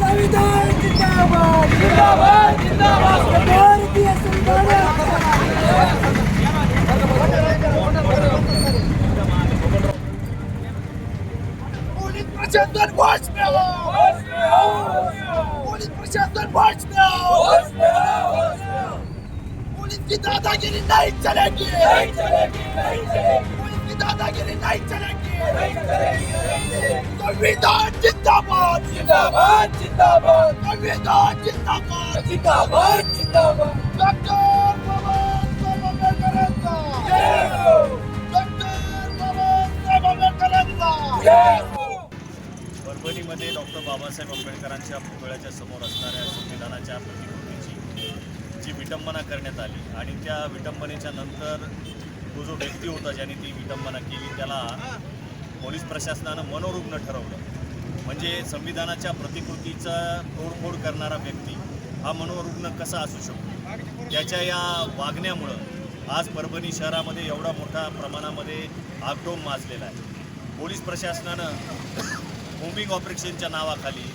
संविधान जिंदाबाद जिंदाबाद जिंदाबाद भारतीय संविधान पोलीस प्रशासन वाचण्याला पोलीस प्रशासन वाचण्याला पुलिस की दादागिरी नहीं चलेगी पुलिस की दादागिरी नहीं चलेगी संविधान जिंदाबाद जिंदाबाद जिंदाबाद संविधान जिंदाबाद जिंदाबाद जिंदाबाद डॉक्टर बाबासाहेब आंबेडकरांचा डॉक्टर बाबासाहेब आंबेडकरांचा परभणीमध्ये डॉक्टर बाबासाहेब आंबेडकरांच्या पुतळ्याच्या समोर असणाऱ्या संविधानाच्या प्रतिकृतीची जी विटंबना करण्यात आली आणि त्या विटंबनेच्या नंतर तो जो व्यक्ती होता ज्याने ती विटंबना केली त्याला पोलीस प्रशासनानं मनोरुग्ण ठरवलं. म्हणजे संविधानाच्या प्रतिकृतीचा तोडफोड करणारा व्यक्ती हा मनोरुग्ण कसा असू शकतो? त्याच्या या वागण्यामुळं आज परभणी शहरामध्ये एवढा मोठ्या प्रमाणामध्ये आगडोम माजलेला आहे. पोलीस प्रशासनानं बॉम्बिंग ऑपरेशनच्या नावाखाली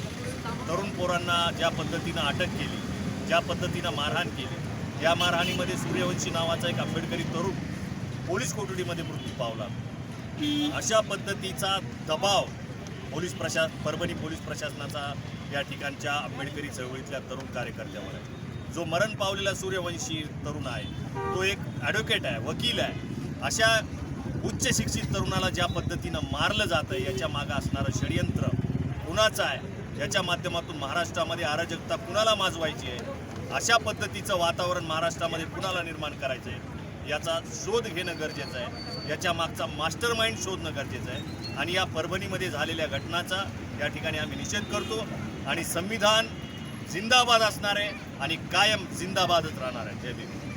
तरुण पोरांना ज्या पद्धतीनं अटक केली ज्या पद्धतीनं मारहाण केली या मारहाणीमध्ये सूर्यवंशी नावाचा एक आंबेडकरी तरुण पोलीस कोठडीमध्ये मृत्यू पावला. अशा पद्धतीचा दबाव पोलीस प्रशा परभणी पोलीस प्रशासनाचा या ठिकाणच्या आंबेडकरी चळवळीतल्या तरुण कार्यकर्त्यावर आहे. जो मरण पावलेला सूर्यवंशी तरुण आहे तो एक ॲडव्होकेट आहे वकील आहे. अशा उच्च शिक्षित तरुणाला ज्या पद्धतीनं मारलं जातं याच्या मागं असणारं षडयंत्र कुणाचं आहे? याच्या माध्यमातून महाराष्ट्रामध्ये अराजकता कुणाला माजवायची आहे? अशा पद्धतीचं वातावरण महाराष्ट्रामध्ये कुणाला निर्माण करायचं आहे याचा शोध घेणं गरजेचं आहे. याच्या मागचा मास्टर माइंड शोधणं गरजेचं आहे. आणि या परभणीमध्ये झालेल्या घटनाचा या ठिकाणी आम्ही निषेध करतो. आणि संविधान जिंदाबाद असणार आहे आणि कायम जिंदाबादच राहणार आहे. जय भीम.